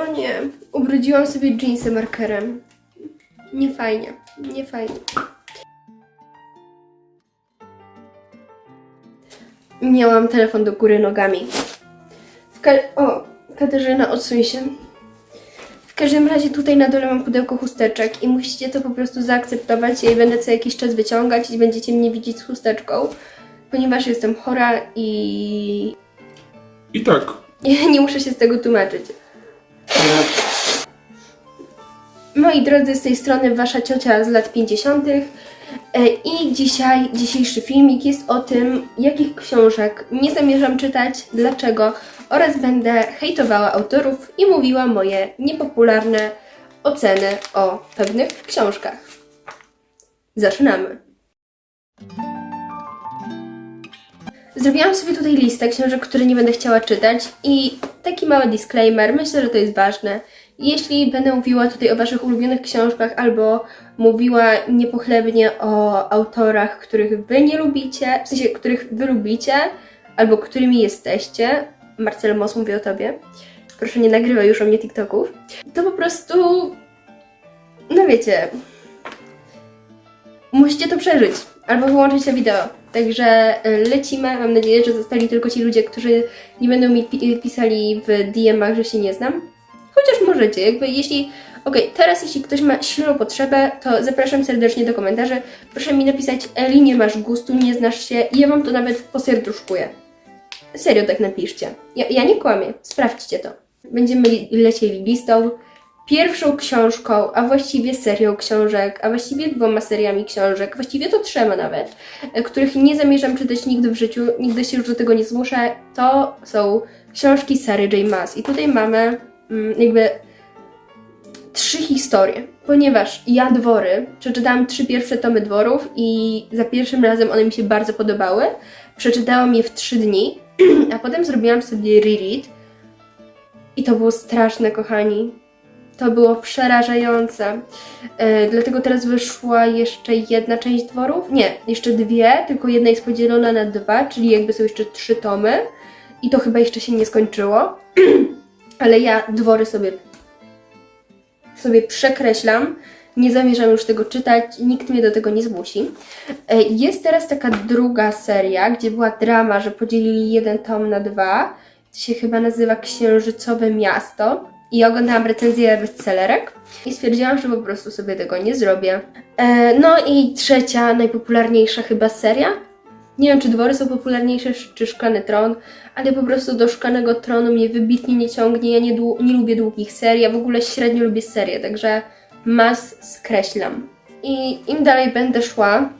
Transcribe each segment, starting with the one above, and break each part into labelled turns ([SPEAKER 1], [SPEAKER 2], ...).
[SPEAKER 1] O nie, ubrudziłam sobie jeansy markerem. Nie fajnie, nie fajnie. Miałam telefon do góry nogami. Ka- o, Katarzyna, odsuń się. W każdym razie tutaj na dole mam pudełko chusteczek i musicie to po prostu zaakceptować. Ja je będę co jakiś czas wyciągać i będziecie mnie widzieć z chusteczką, ponieważ jestem chora i
[SPEAKER 2] I tak.
[SPEAKER 1] nie muszę się z tego tłumaczyć. Moi drodzy, z tej strony wasza ciocia z lat 50. E, I dzisiaj, dzisiejszy filmik jest o tym, jakich książek nie zamierzam czytać, dlaczego oraz będę hejtowała autorów i mówiła moje niepopularne oceny o pewnych książkach. Zaczynamy. Zrobiłam sobie tutaj listę książek, które nie będę chciała czytać i taki mały disclaimer, myślę, że to jest ważne. Jeśli będę mówiła tutaj o Waszych ulubionych książkach albo mówiła niepochlebnie o autorach, których Wy nie lubicie, w sensie, których Wy lubicie albo którymi jesteście, Marcel Moss mówi o Tobie, proszę nie nagrywaj już o mnie TikToków, to po prostu, no wiecie, musicie to przeżyć albo wyłączyć to wideo. Także y, lecimy. Mam nadzieję, że zostali tylko ci ludzie, którzy nie będą mi pi- pisali w DM-ach, że się nie znam. Możecie, jakby jeśli. Okej, teraz jeśli ktoś ma silną potrzebę, to zapraszam serdecznie do komentarzy. Proszę mi napisać, Eli, nie masz gustu, nie znasz się i ja wam to nawet poserduszkuję. Serio tak napiszcie. Ja, ja nie kłamię, sprawdźcie to. Będziemy li- lecieli listą. Pierwszą książką, a właściwie serią książek, a właściwie dwoma seriami książek, właściwie to trzema nawet, e, których nie zamierzam czytać nigdy w życiu, nigdy się już do tego nie zmuszę, to są książki Sary J. Maas. I tutaj mamy mm, jakby trzy historie, ponieważ ja Dwory, przeczytałam trzy pierwsze tomy Dworów i za pierwszym razem one mi się bardzo podobały. Przeczytałam je w trzy dni, a potem zrobiłam sobie reread i to było straszne, kochani. To było przerażające. E, dlatego teraz wyszła jeszcze jedna część dworów. Nie, jeszcze dwie, tylko jedna jest podzielona na dwa, czyli jakby są jeszcze trzy tomy. I to chyba jeszcze się nie skończyło. Ale ja dwory sobie, sobie przekreślam. Nie zamierzam już tego czytać, nikt mnie do tego nie zmusi. E, Jest teraz taka druga seria, gdzie była drama, że podzielili jeden tom na dwa. To się chyba nazywa Księżycowe Miasto. I oglądałam recenzję bestsellerek i stwierdziłam, że po prostu sobie tego nie zrobię. E, no i trzecia, najpopularniejsza chyba seria. Nie wiem, czy dwory są popularniejsze, czy Szklany Tron, ale po prostu do Szklanego Tronu mnie wybitnie nie ciągnie. Ja nie, nie lubię długich serii, ja w ogóle średnio lubię serie, także mas skreślam. I im dalej będę szła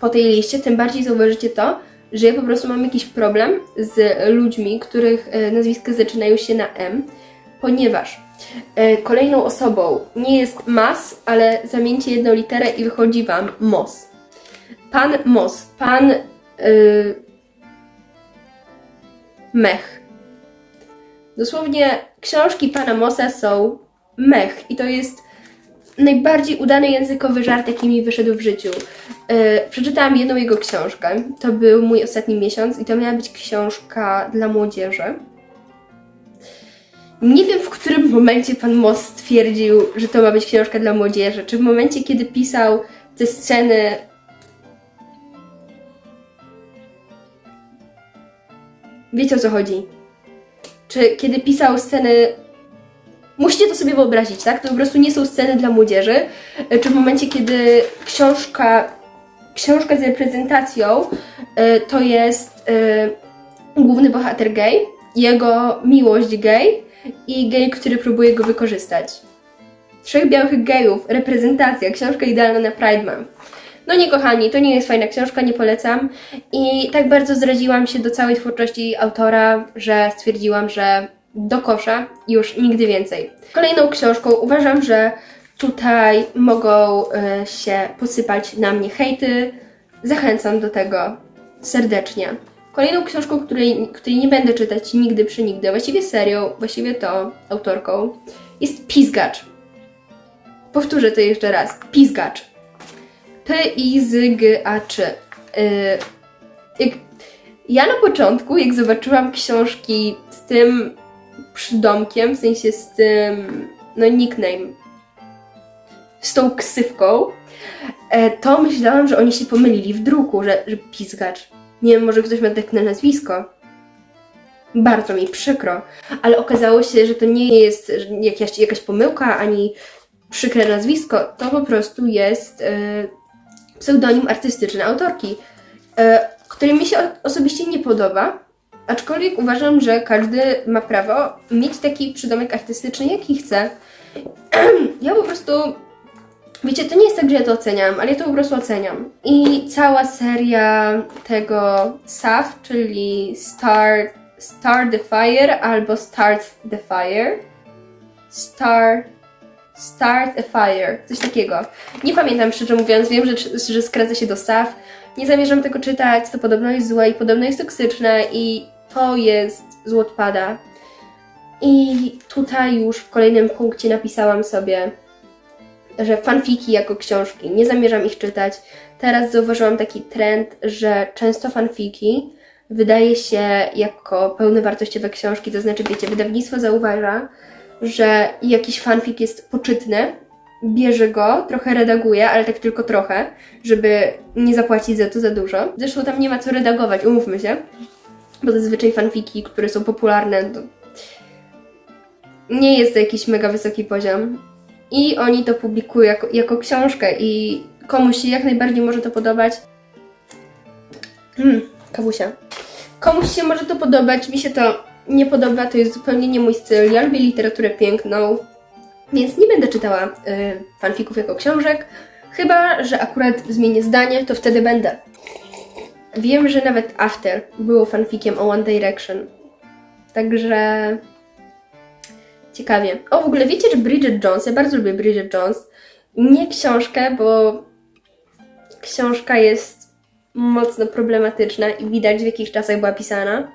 [SPEAKER 1] po tej liście, tym bardziej zauważycie to, że ja po prostu mam jakiś problem z ludźmi, których e, nazwiska zaczynają się na M, ponieważ e, kolejną osobą nie jest Mas, ale zamieńcie jedną literę i wychodzi Wam Mos. Pan Mos, pan y, Mech. Dosłownie książki pana Mosa są mech i to jest najbardziej udany językowy żart, jaki mi wyszedł w życiu. E, przeczytałam jedną jego książkę. To był mój ostatni miesiąc i to miała być książka dla młodzieży. Nie wiem, w którym momencie pan Moss stwierdził, że to ma być książka dla młodzieży. Czy w momencie, kiedy pisał te sceny. Wiecie o co chodzi? Czy kiedy pisał sceny. Musicie to sobie wyobrazić, tak? To po prostu nie są sceny dla młodzieży. Czy w momencie, kiedy książka, książka z reprezentacją e, to jest e, główny bohater gay, jego miłość gay i gej, który próbuje go wykorzystać. Trzech białych gejów, reprezentacja, książka idealna na Pride Month. No nie kochani, to nie jest fajna książka, nie polecam. I tak bardzo zraziłam się do całej twórczości autora, że stwierdziłam, że do kosza już nigdy więcej. Kolejną książką uważam, że tutaj mogą e, się posypać na mnie hejty. Zachęcam do tego serdecznie. Kolejną książką, której, której nie będę czytać nigdy przy nigdy, właściwie serią, właściwie to autorką, jest Pizgacz. Powtórzę to jeszcze raz. Pizgacz. P-I-Z-G-A-Czy. Yy, jak, ja na początku, jak zobaczyłam książki z tym przydomkiem, w sensie z tym, no nickname, z tą ksywką, e, to myślałam, że oni się pomylili w druku, że, że pizgacz. Nie wiem, może ktoś ma takie nazwisko. Bardzo mi przykro, ale okazało się, że to nie jest jakaś, jakaś pomyłka ani przykre nazwisko, to po prostu jest e, pseudonim artystyczny autorki, e, który mi się osobiście nie podoba, aczkolwiek uważam, że każdy ma prawo mieć taki przydomek artystyczny, jaki chce. ja po prostu, wiecie, to nie jest tak, że ja to oceniam, ale ja to po prostu oceniam. I cała seria tego SAF, czyli Start, Start the Fire albo Start the Fire. Star Start a Fire, coś takiego. Nie pamiętam szczerze mówiąc, wiem, że, że skraca się do SAF. Nie zamierzam tego czytać, to podobno jest złe i podobno jest toksyczne i to jest z Wattpada. I tutaj już w kolejnym punkcie napisałam sobie, że fanfiki jako książki, nie zamierzam ich czytać. Teraz zauważyłam taki trend, że często fanfiki wydaje się jako pełnowartościowe książki, to znaczy wiecie, wydawnictwo zauważa, że jakiś fanfic jest poczytny, bierze go, trochę redaguje, ale tak tylko trochę, żeby nie zapłacić za to za dużo. Zresztą tam nie ma co redagować, umówmy się, bo zazwyczaj fanfiki, które są popularne, to nie jest to jakiś mega wysoki poziom. I oni to publikują jako, jako książkę i komuś się jak najbardziej może to podobać. Hmm, kawusia. Komuś się może to podobać, mi się to nie podoba, to jest zupełnie nie mój styl. Ja lubię literaturę piękną, więc nie będę czytała y, fanfików jako książek. Chyba, że akurat zmienię zdanie, to wtedy będę. Wiem, że nawet After było fanfikiem o One Direction. Także ciekawie. O, w ogóle wiecie, że Bridget Jones, ja bardzo lubię Bridget Jones, nie książkę, bo książka jest mocno problematyczna i widać w jakich czasach była pisana.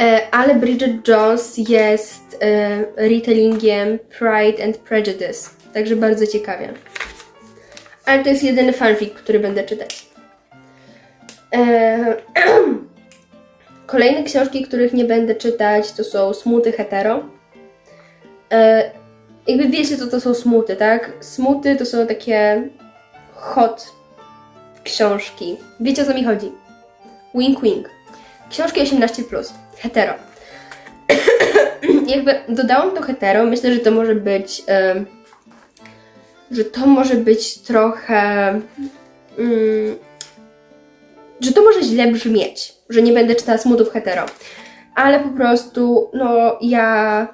[SPEAKER 1] E, ale Bridget Jones jest e, retellingiem Pride and Prejudice, także bardzo ciekawie. Ale to jest jedyny fanfic, który będę czytać. E, kolejne książki, których nie będę czytać, to są Smuty Hetero. Jakby wiecie, co to są smuty, tak? Smuty to są takie hot książki. Wiecie, o co mi chodzi? Wink, wink. Książki 18+, hetero. Jakby dodałam to hetero, myślę, że to może być, że to może być trochę, mm, że to może źle brzmieć, że nie będę czytała smutów hetero. Ale po prostu, no ja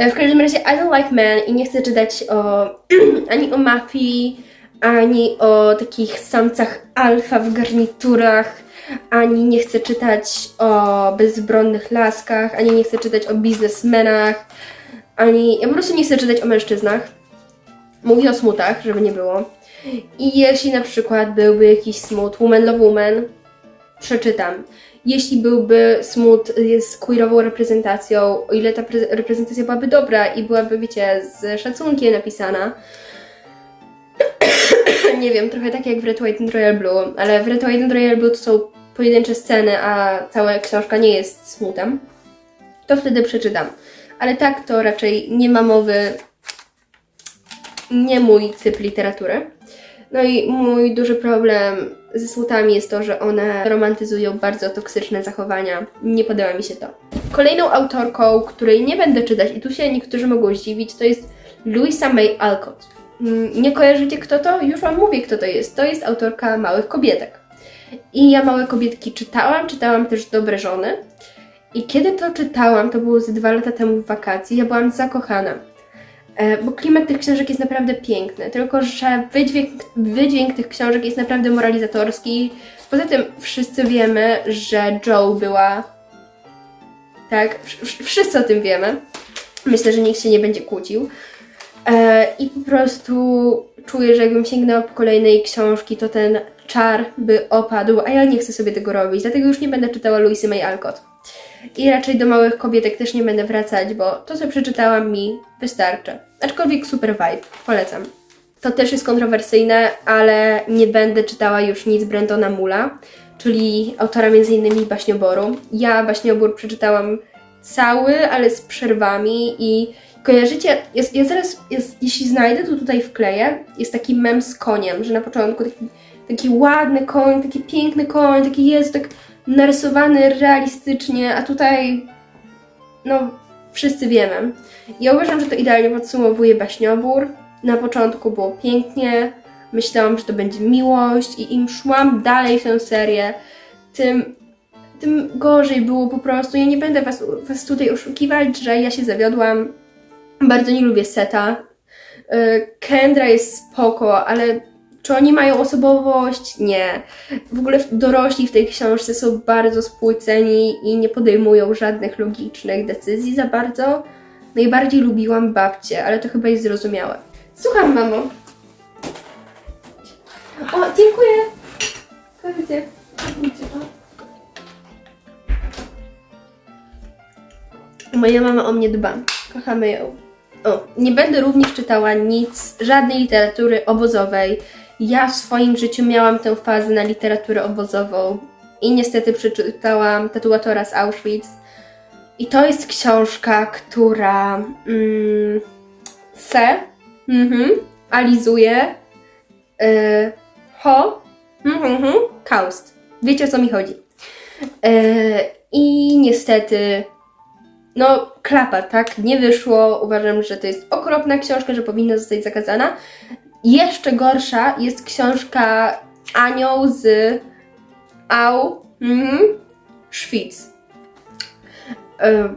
[SPEAKER 1] E, W każdym razie I don't like men i nie chcę czytać o, ani o mafii, ani o takich samcach alfa w garniturach, ani nie chcę czytać o bezbronnych laskach, ani nie chcę czytać o biznesmenach, ani ja po prostu nie chcę czytać o mężczyznach. Mówię o smutach, żeby nie było. I jeśli na przykład byłby jakiś smut Woman Love Woman, przeczytam. Jeśli byłby smut z queerową reprezentacją, o ile ta pre- reprezentacja byłaby dobra i byłaby, wiecie, z szacunkiem napisana, nie wiem, trochę tak jak w Red, White and Royal Blue, ale w Red, White and Royal Blue to są pojedyncze sceny, a cała książka nie jest smutem, to wtedy przeczytam. Ale tak to raczej nie ma mowy, nie mój typ literatury. No i mój duży problem ze smutami jest to, że one romantyzują bardzo toksyczne zachowania. Nie podoba mi się to. Kolejną autorką, której nie będę czytać i tu się niektórzy mogą zdziwić, to jest Louisa May Alcott. Mm, Nie kojarzycie kto to? Już Wam mówię kto to jest. To jest autorka Małych Kobietek. I ja Małe Kobietki czytałam, czytałam też Dobre Żony. I kiedy to czytałam, to było ze dwa lata temu w wakacji, ja byłam zakochana. E, Bo klimat tych książek jest naprawdę piękny, tylko że wydźwięk, wydźwięk tych książek jest naprawdę moralizatorski. Poza tym wszyscy wiemy, że Joe była. Tak, wsz- wsz- wszyscy o tym wiemy. Myślę, że nikt się nie będzie kłócił. E, I po prostu czuję, że jakbym sięgnęła po kolejnej książki, to ten czar by opadł, a ja nie chcę sobie tego robić, dlatego już nie będę czytała Louisy May Alcott. I raczej do małych kobietek też nie będę wracać, bo to, co przeczytałam, mi wystarczy. Aczkolwiek super vibe, polecam. To też jest kontrowersyjne, ale nie będę czytała już nic Brentona Mula, czyli autora m.in. Baśnioboru. Ja Baśniobór przeczytałam cały, ale z przerwami i kojarzycie, jest, ja zaraz, jest, jeśli znajdę, to tutaj wkleję, jest taki mem z koniem, że na początku taki, taki ładny koń, taki piękny koń, taki jest tak narysowany realistycznie, a tutaj no wszyscy wiemy. Ja uważam, że to idealnie podsumowuje baśniobór. Na początku było pięknie, myślałam, że to będzie miłość i im szłam dalej w tę serię, tym, tym gorzej było po prostu. Ja nie będę was, was tutaj oszukiwać, że ja się zawiodłam. Bardzo nie lubię Seta. Y, Kendra jest spoko, ale czy oni mają osobowość? Nie. W ogóle dorośli w tej książce są bardzo spłyceni i nie podejmują żadnych logicznych decyzji za bardzo. Najbardziej lubiłam babcię, ale to chyba jest zrozumiałe. Słucham, mamo. O, dziękuję. Chodźcie. Moja mama o mnie dba. Kochamy ją. O, nie będę również czytała nic, żadnej literatury obozowej. Ja w swoim życiu miałam tę fazę na literaturę obozową i niestety przeczytałam Tatuatora z Auschwitz. I to jest książka, która mm, se mhm, alizuje y, ho mhm, mhm, kaust. Wiecie o co mi chodzi. Y, I niestety no, klapa, tak? Nie wyszło. Uważam, że to jest okropna książka, że powinna zostać zakazana. Jeszcze gorsza jest książka Anioł z Au Schwitz. E,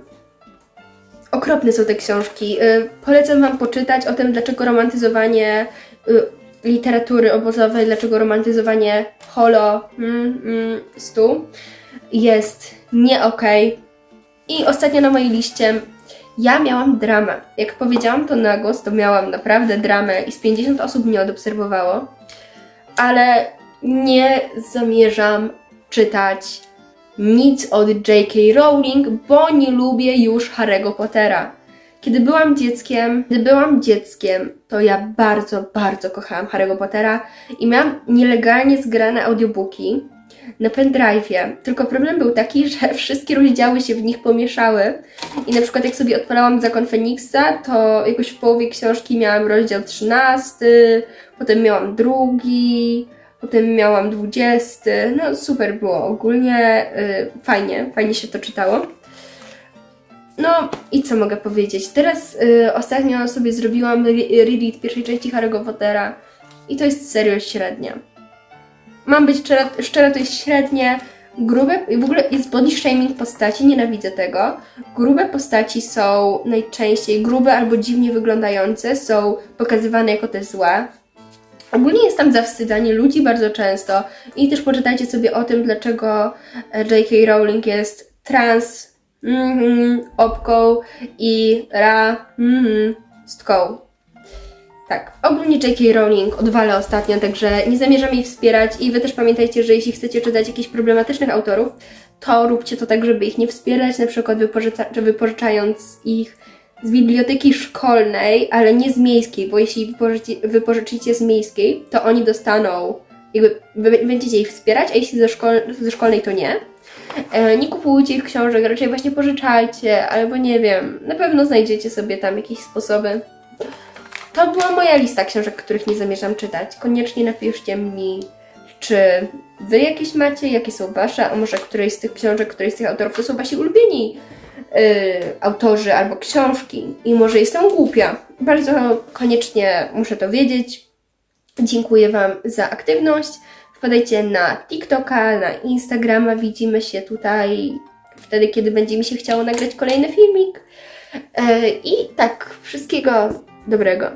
[SPEAKER 1] okropne są te książki. E, polecam Wam poczytać o tym, dlaczego romantyzowanie e, literatury obozowej, dlaczego romantyzowanie holo mm, mm, stu jest nie okej. I ostatnio na mojej liście ja miałam dramę. Jak powiedziałam to na głos, to miałam naprawdę dramę i z 50 osób mnie odobserwowało, ale nie zamierzam czytać nic od J.K. Rowling, bo nie lubię już Harry'ego Pottera. Kiedy byłam dzieckiem, kiedy byłam dzieckiem, to ja bardzo, bardzo kochałam Harry'ego Pottera i miałam nielegalnie zgrane audiobooki na pendrive'ie. Tylko problem był taki, że wszystkie rozdziały się w nich pomieszały i na przykład jak sobie odpalałam Zakon Feniksa, to jakoś w połowie książki miałam rozdział 13, potem miałam drugi, potem miałam 20. No super było ogólnie, y, fajnie, fajnie się to czytało. No i co mogę powiedzieć? Teraz y, ostatnio sobie zrobiłam re- reread pierwszej części Harry'ego Pottera i to jest serio średnia. Mam być szczera, szczera, to jest średnie. Grube, w ogóle jest body shaming postaci, nienawidzę tego. Grube postaci są najczęściej grube albo dziwnie wyglądające, są pokazywane jako te złe. Ogólnie jest tam zawstydzanie ludzi bardzo często i też poczytajcie sobie o tym, dlaczego J.K. Rowling jest trans, mhm, opką i ra, mhm, stką. Tak, ogólnie J.K. Rowling odwala ostatnio, także nie zamierzam jej wspierać i wy też pamiętajcie, że jeśli chcecie czytać jakichś problematycznych autorów, to róbcie to tak, żeby ich nie wspierać, na przykład wypożyca, że wypożyczając ich z biblioteki szkolnej, ale nie z miejskiej, bo jeśli wypożyci, wypożyczycie z miejskiej, to oni dostaną, jakby będziecie ich wspierać, a jeśli ze, szkol, ze szkolnej, to nie. E, nie kupujcie ich książek, raczej właśnie pożyczajcie, albo nie wiem, na pewno znajdziecie sobie tam jakieś sposoby. To była moja lista książek, których nie zamierzam czytać. Koniecznie napiszcie mi, czy wy jakieś macie, jakie są wasze, a może któreś z tych książek, któreś z tych autorów to są wasi ulubieni yy, autorzy albo książki i może jestem głupia. Bardzo koniecznie muszę to wiedzieć. Dziękuję Wam za aktywność. Wpadajcie na TikToka, na Instagrama. Widzimy się tutaj wtedy, kiedy będzie mi się chciało nagrać kolejny filmik. Yy, I tak, wszystkiego dobrego.